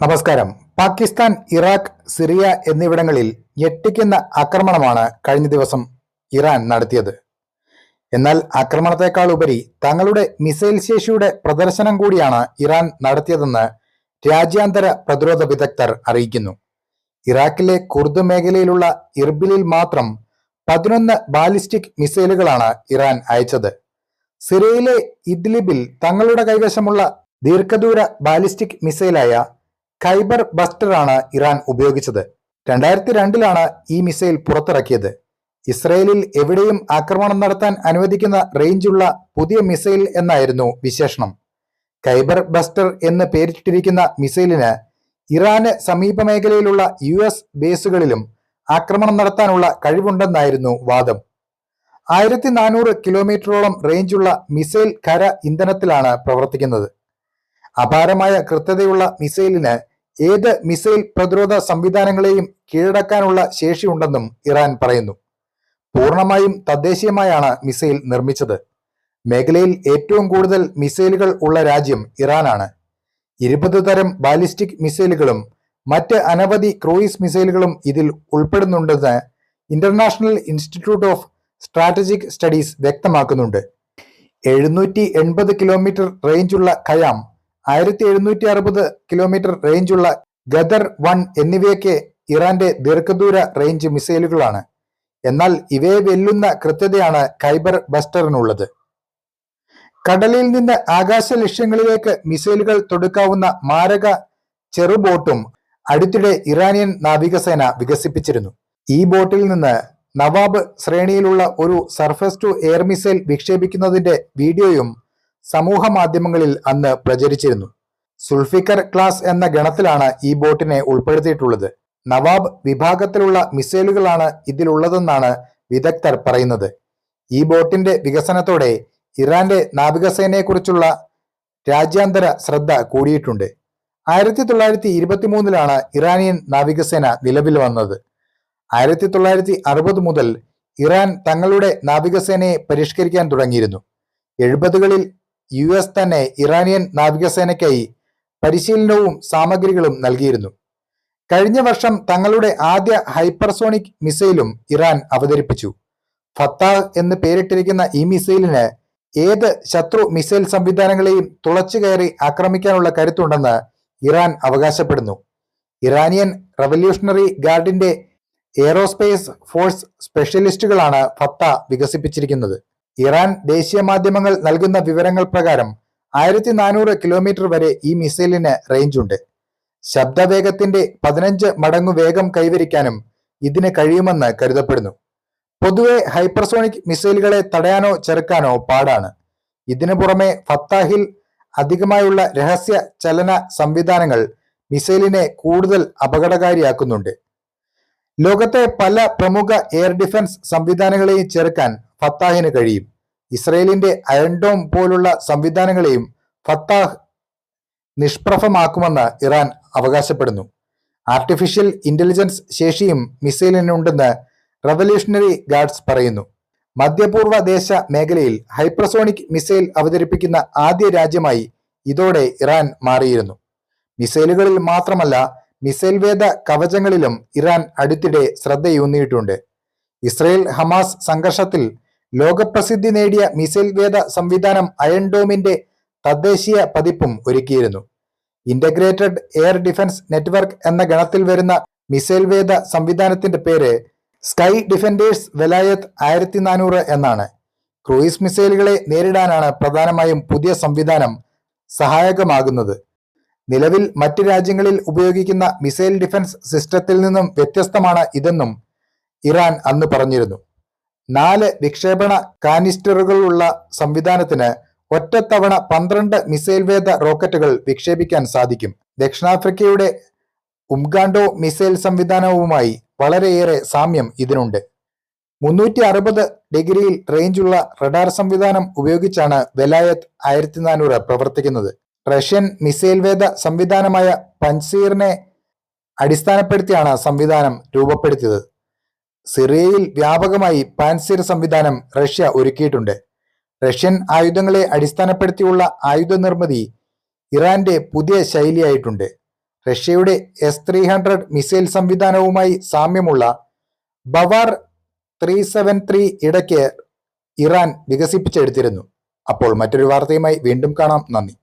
നമസ്കാരം. Pakistan Iraq Syria എന്നിവിടങ്ങളിൽ ഞെട്ടിക്കുന്ന ആക്രമണമാണ് കഴിഞ്ഞ ദിവസം ഇറാൻ നടത്തിയത്. എന്നാൽ ആക്രമണത്തെക്കാൾ ഉപരി തങ്ങളുടെ മിസൈൽ ശേഷിയുടെ പ്രദർശനം കൂടിയാണ് ഇറാൻ നടത്തിയതെന്ന് രാജ്യാന്തര പ്രതിരോധ വിദഗ്ധർ അറിയിക്കുന്നു. ഇറാഖിലെ കുർദ് മേഖലയിലുള്ള ഇർബിലിൽ മാത്രം പതിനൊന്ന് ബാലിസ്റ്റിക് മിസൈലുകളാണ് ഇറാൻ അയച്ചത്. സിറിയയിലെ ഇദ്ലിബിൽ തങ്ങളുടെ കൈവശമുള്ള ദീർഘദൂര ബാലിസ്റ്റിക് മിസൈലായ ഖൈബർ ബസ്റ്ററാണ് ഇറാൻ ഉപയോഗിച്ചത്. രണ്ടായിരത്തി രണ്ടിലാണ് ഈ മിസൈൽ പുറത്തിറക്കിയത്. ഇസ്രയേലിൽ എവിടെയും ആക്രമണം നടത്താൻ അനുവദിക്കുന്ന റേഞ്ചുള്ള പുതിയ മിസൈൽ എന്നായിരുന്നു വിശേഷണം. ഖൈബർ ബസ്റ്റർ എന്ന് പേരിട്ടിരിക്കുന്ന മിസൈലിന് ഇറാന് സമീപ മേഖലയിലുള്ള യു എസ് ബേസുകളിലും ആക്രമണം നടത്താനുള്ള കഴിവുണ്ടെന്നായിരുന്നു വാദം. ആയിരത്തി നാനൂറ് കിലോമീറ്ററോളം റേഞ്ചുള്ള മിസൈൽ കര ഇന്ധനത്തിലാണ് പ്രവർത്തിക്കുന്നത്. അപാരമായ കൃത്യതയുള്ള മിസൈലിന് ഏത് മിസൈൽ പ്രതിരോധ സംവിധാനങ്ങളെയും കീഴടക്കാനുള്ള ശേഷിയുണ്ടെന്നും ഇറാൻ പറയുന്നു. പൂർണമായും തദ്ദേശീയമായാണ് മിസൈൽ നിർമ്മിച്ചത്. മേഖലയിൽ ഏറ്റവും കൂടുതൽ മിസൈലുകൾ ഉള്ള രാജ്യം ഇറാനാണ്. ഇരുപത് തരം ബാലിസ്റ്റിക് മിസൈലുകളും മറ്റ് അനവധി ക്രൂയിസ് മിസൈലുകളും ഇതിൽ ഉൾപ്പെടുന്നുണ്ടെന്ന് international institute of strategic studies വ്യക്തമാക്കുന്നുണ്ട്. എഴുന്നൂറ്റി എൺപത് കിലോമീറ്റർ റേഞ്ചുള്ള ഖയാം ആയിരത്തി എഴുന്നൂറ്റി അറുപത് കിലോമീറ്റർ റേഞ്ചുള്ള ഗദർ വൺ എന്നിവയൊക്കെ ഇറാന്റെ ദീർഘദൂര റേഞ്ച് മിസൈലുകളാണ്. എന്നാൽ ഇവയെ വെല്ലുന്ന കൃത്യതയാണ് ഖൈബർ ബസ്റ്ററിനുള്ളത്. കടലിൽ നിന്ന് ആകാശ ലക്ഷ്യങ്ങളിലേക്ക് മിസൈലുകൾ തൊടുക്കാവുന്ന മാരക ചെറുബോട്ടും അടുത്തിടെ ഇറാനിയൻ നാവികസേന വികസിപ്പിച്ചിരുന്നു. ഈ ബോട്ടിൽ നിന്ന് നവാബ് ശ്രേണിയിലുള്ള ഒരു സർഫസ് ടു എയർ മിസൈൽ വിക്ഷേപിക്കുന്നതിന്റെ വീഡിയോയും സമൂഹ മാധ്യമങ്ങളിൽ അന്ന് പ്രചരിച്ചിരുന്നു. സുൾഫിക്കർ ക്ലാസ് എന്ന ഗണത്തിലാണ് ഈ ബോട്ടിനെ ഉൾപ്പെടുത്തിയിട്ടുള്ളത്. നവാബ് വിഭാഗത്തിലുള്ള മിസൈലുകളാണ് ഇതിലുള്ളതെന്നാണ് വിദഗ്ധർ പറയുന്നത്. ഈ ബോട്ടിന്റെ വികസനത്തോടെ ഇറാന്റെ നാവികസേനയെക്കുറിച്ചുള്ള രാജ്യാന്തര ശ്രദ്ധ കൂടിയിട്ടുണ്ട്. ആയിരത്തി തൊള്ളായിരത്തി ഇരുപത്തി മൂന്നിലാണ് ഇറാനിയൻ നാവികസേന നിലവിൽ വന്നത്. ആയിരത്തി തൊള്ളായിരത്തി അറുപത് മുതൽ ഇറാൻ തങ്ങളുടെ നാവികസേനയെ പരിഷ്കരിക്കാൻ തുടങ്ങിയിരുന്നു. എഴുപതുകളിൽ യു എസ് തന്നെ ഇറാനിയൻ നാവികസേനയ്ക്കായി പരിശീലനവും സാമഗ്രികളും നൽകിയിരുന്നു. കഴിഞ്ഞ വർഷം തങ്ങളുടെ ആദ്യ ഹൈപ്പർസോണിക് മിസൈലും ഇറാൻ അവതരിപ്പിച്ചു. ഫത്താഹ് എന്ന് പേരിട്ടിരിക്കുന്ന ഈ മിസൈലിന് ഏത് ശത്രു മിസൈൽ സംവിധാനങ്ങളെയും തുളച്ചു കയറി ആക്രമിക്കാനുള്ള കരുത്തുണ്ടെന്ന് ഇറാൻ അവകാശപ്പെടുന്നു. ഇറാനിയൻ റവല്യൂഷണറി ഗാർഡിന്റെ എയറോസ്പേസ് ഫോഴ്സ് സ്പെഷ്യലിസ്റ്റുകളാണ് ഫത്ത വികസിപ്പിച്ചിരിക്കുന്നത്. ഇറാൻ ദേശീയ മാധ്യമങ്ങൾ നൽകുന്ന വിവരങ്ങൾ പ്രകാരം ആയിരത്തി നാനൂറ് കിലോമീറ്റർ വരെ ഈ മിസൈലിന് റേഞ്ച് ഉണ്ട്. ശബ്ദവേഗത്തിന്റെ പതിനഞ്ച് മടങ്ങു വേഗം കൈവരിക്കാനും ഇതിന് കഴിയുമെന്ന് കരുതപ്പെടുന്നു. പൊതുവെ ഹൈപ്പർസോണിക് മിസൈലുകളെ തടയാനോ ചെറുക്കാനോ പാടാണ്. ഇതിനു പുറമെ ഫത്താഹിൽ അധികമായുള്ള രഹസ്യ ചലന സംവിധാനങ്ങൾ മിസൈലിനെ കൂടുതൽ അപകടകാരിയാക്കുന്നുണ്ട്. ലോകത്തെ പല പ്രമുഖ എയർ ഡിഫൻസ് സംവിധാനങ്ങളെയും ചെറുക്കാൻ ഫത്താഹിന് കഴിയും. ഇസ്രയേലിന്റെ അയൺഡോം പോലുള്ള സംവിധാനങ്ങളെയും ഫത്താഹ് നിഷ്പ്രഭമാക്കുമെന്ന് ഇറാൻ അവകാശപ്പെടുന്നു. ആർട്ടിഫിഷ്യൽ ഇന്റലിജൻസ് ശേഷിയും മിസൈലിനുണ്ടെന്ന് റവല്യൂഷണറി ഗാർഡ്സ് പറയുന്നു. മധ്യപൂർവ ദേശ മേഖലയിൽ ഹൈപ്രസോണിക് മിസൈൽ അവതരിപ്പിക്കുന്ന ആദ്യ രാജ്യമായി ഇതോടെ ഇറാൻ മാറിയിരുന്നു. മിസൈലുകളിൽ മാത്രമല്ല മിസൈൽ വേദ കവചങ്ങളിലും ഇറാൻ അടുത്തിടെ ശ്രദ്ധയൂന്നിയിട്ടുണ്ട്. ഇസ്രയേൽ ഹമാസ് സംഘർഷത്തിൽ ലോകപ്രസിദ്ധി നേടിയ മിസൈൽ വേദ സംവിധാനം അയൺഡോമിന്റെ തദ്ദേശീയ പതിപ്പും ഒരുക്കിയിരുന്നു. ഇന്റഗ്രേറ്റഡ് എയർ ഡിഫൻസ് നെറ്റ്വർക്ക് എന്ന ഗണത്തിൽ വരുന്ന മിസൈൽ വേദ സംവിധാനത്തിന്റെ പേര് സ്കൈ ഡിഫൻഡേഴ്സ് വെലായത്ത് ആയിരത്തി നാനൂറ് എന്നാണ്. ക്രൂയിസ് മിസൈലുകളെ നേരിടാനാണ് പ്രധാനമായും പുതിയ സംവിധാനം സഹായകമാകുന്നത്. നിലവിൽ മറ്റ് രാജ്യങ്ങളിൽ ഉപയോഗിക്കുന്ന മിസൈൽ ഡിഫൻസ് സിസ്റ്റത്തിൽ നിന്നും വ്യത്യസ്തമാണ് ഇതെന്നും ഇറാൻ അന്ന് പറഞ്ഞിരുന്നു. നാല് വിക്ഷേപണ കാനിസ്റ്ററുകളുള്ള സംവിധാനത്തിന് ഒറ്റത്തവണ പന്ത്രണ്ട് മിസൈൽ വേദ റോക്കറ്റുകൾ വിക്ഷേപിക്കാൻ സാധിക്കും. ദക്ഷിണാഫ്രിക്കയുടെ ഉംഗാണ്ടോ മിസൈൽ സംവിധാനവുമായി വളരെയേറെ സാമ്യം ഇതിനുണ്ട്. മുന്നൂറ്റി അറുപത് ഡിഗ്രിയിൽ റേഞ്ചുള്ള റഡാർ സംവിധാനം ഉപയോഗിച്ചാണ് വെലായത്ത് ആയിരത്തി നാനൂറ് പ്രവർത്തിക്കുന്നത്. റഷ്യൻ മിസൈൽ വേദ സംവിധാനമായ പൻസീറിനെ അടിസ്ഥാനപ്പെടുത്തിയാണ് സംവിധാനം രൂപപ്പെടുത്തിയത്. സിറിയയിൽ വ്യാപകമായി പാൻസിർ സംവിധാനം റഷ്യ ഒരുക്കിയിട്ടുണ്ട്. റഷ്യൻ ആയുധങ്ങളെ അടിസ്ഥാനപ്പെടുത്തിയുള്ള ആയുധ നിർമ്മിതി ഇറാന്റെ പുതിയ ശൈലിയായിട്ടുണ്ട്. റഷ്യയുടെ എസ് ത്രീ ഹൺഡ്രഡ് മിസൈൽ സംവിധാനവുമായി സാമ്യമുള്ള ബവാർ ത്രീ സെവൻ ത്രീ ഇടയ്ക്ക് ഇറാൻ വികസിപ്പിച്ചെടുത്തിരുന്നു. അപ്പോൾ മറ്റൊരു വാർത്തയുമായി വീണ്ടും കാണാം. നന്ദി.